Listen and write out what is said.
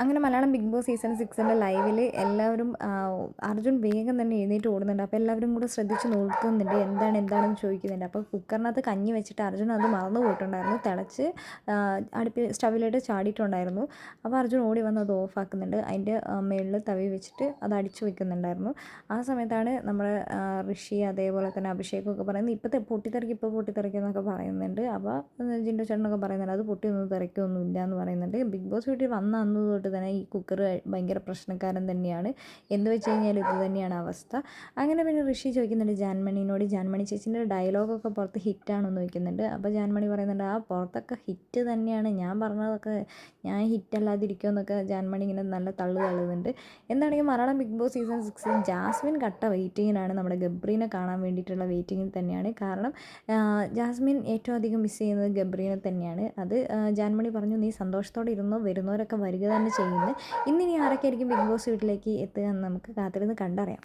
അങ്ങനെ Malayalam big boss season സിക്സിന്റെ ലൈവിൽ എല്ലാവരും അർജുൻ വേഗം തന്നെ എഴുന്നേറ്റ് ഓടുന്നുണ്ട്. അപ്പോൾ എല്ലാവരും കൂടെ ശ്രദ്ധിച്ച് നോക്കുന്നുണ്ട്. എന്താണ് എന്താണെന്ന് ചോദിക്കുന്നുണ്ട്. അപ്പോൾ കുക്കറിനകത്ത് കഞ്ഞി വെച്ചിട്ട് അർജുൻ അത് മറന്നു പോയിട്ടുണ്ടായിരുന്നു. തിളച്ച് അടുപ്പിൽ സ്റ്റവിലോട്ട് ചാടിയിട്ടുണ്ടായിരുന്നു. അപ്പോൾ അർജുൻ ഓടി വന്ന് അത് ഓഫാക്കുന്നുണ്ട്. അതിന്റെ മുകളിൽ തവി വെച്ചിട്ട് അത് അടിച്ചു വെക്കുന്നുണ്ടായിരുന്നു. ആ സമയത്താണ് നമ്മുടെ ഋഷി അതേപോലെ തന്നെ അഭിഷേകമൊക്കെ പറയുന്നത് ഇപ്പോഴത്തെ പൊട്ടിത്തെറിക്ക് ഇപ്പോൾ പൊട്ടിത്തെറിക്കുന്നൊക്കെ പറയുന്നുണ്ട്. അപ്പോൾ ജിൻഡോ ചേട്ടനൊക്കെ പറയുന്നുണ്ട് അത് പൊട്ടിയൊന്നും തെറിക്കൊന്നുമില്ല എന്ന് പറയുന്നുണ്ട്. ബിഗ് ബോസ് വീട്ടിൽ വന്ന അന്ന് തൊട്ട് തന്നെ ഈ കുക്കർ ഭയങ്കര പ്രശ്നക്കാരൻ തന്നെയാണ്. എന്ന് വെച്ച് കഴിഞ്ഞാൽ ഇത് തന്നെയാണ് അവസ്ഥ. അങ്ങനെ പിന്നെ ഋഷി ചോദിക്കുന്നുണ്ട് ജാൻമണിനോട് ജാൻമണി ചേച്ചീന്റെ ഡയലോഗൊക്കെ പുറത്ത് ഹിറ്റാണോ എന്ന് ചോദിക്കുന്നുണ്ട്. അപ്പോൾ ജാൻമണി പറയുന്നുണ്ട് ആ പുറത്തൊക്കെ ഹിറ്റ് തന്നെയാണ്. ഞാൻ പറഞ്ഞതൊക്കെ ഞാൻ ഹിറ്റ് അല്ലാതിരിക്കുമെന്നൊക്കെ ജാൻമണി ഇങ്ങനെ നല്ല തള്ളു തള്ളുന്നുണ്ട്. എന്താണെങ്കിൽ മലയാളം ബിഗ് ബോസ് സീസൺ സിക്സിൽ ജാസ്മിൻ കട്ട വെയിറ്റിങ്ങിനാണ് നമ്മുടെ ഗബ്രീനെ കാണാൻ വേണ്ടിയിട്ടുള്ള വെയിറ്റിങ്ങിൽ തന്നെയാണ്. കാരണം ജാസ്മിൻ ഏറ്റവും അധികം മിസ് ചെയ്യുന്നത് ഗബ്രീനെ തന്നെയാണ്. അത് ജാൻമണി പറഞ്ഞു നീ സന്തോഷത്തോടെ ഇരുന്നോ വരുന്നവരൊക്കെ വരിക തന്നെ ചെയ്യുന്നത്. ഇന്നിനി ആരൊക്കെ ആയിരിക്കും ബിഗ് ബോസ് വീട്ടിലേക്ക് എത്തുക എന്ന് നമുക്ക് കാത്തിരുന്ന് കണ്ടറിയാം.